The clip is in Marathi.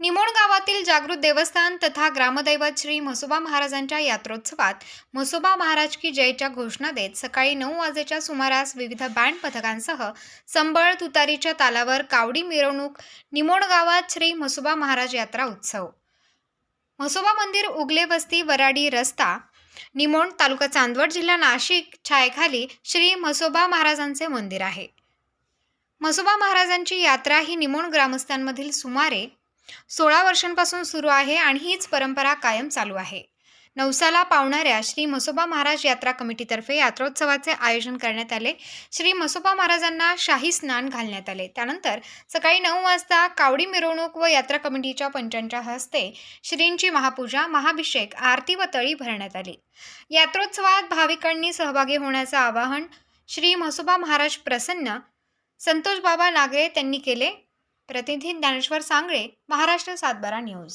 निमोण गावातील जागृत देवस्थान तथा ग्रामदैवत श्री म्हसोबा महाराजांच्या यात्रोत्सवात म्हसोबा महाराज की जयच्या घोषणा देत सकाळी नऊ वाजेच्या सुमारास विविध बँड पथकांसह संबळ तुतारीच्या तालावर कावडी मिरवणूक निमोण गावात श्री म्हसोबा महाराज यात्रा उत्सव. म्हसोबा मंदिर उगले वस्ती वराडी रस्ता निमोण तालुका चांदवड जिल्हा नाशिक छायखाली श्री म्हसोबा महाराजांचे मंदिर आहे. म्हसोबा महाराजांची यात्रा ही निमोण ग्रामस्थांमधील सुमारे सोळा वर्षांपासून सुरू आहे आणि हीच परंपरा कायम चालू आहे. नवसाला पावणाऱ्या श्री म्हसोबा महाराज यात्रा कमिटीतर्फे यात्रोत्सवाचे आयोजन करण्यात आले. श्री म्हसोबा महाराजांना शाही स्नान घालण्यात आले. त्यानंतर सकाळी नऊ वाजता कावडी मिरवणूक व यात्रा कमिटीच्या पंचांच्या हस्ते श्रींची महापूजा महाभिषेक आरती व तळी भरण्यात आली. यात्रोत्सवात भाविकांनी सहभागी होण्याचं आवाहन श्री म्हसोबा महाराज प्रसन्न संतोष बाबा नागरे त्यांनी केले. प्रतिनिधी ज्ञानेश्वर सांगळे महाराष्ट्र सातबारा न्यूज.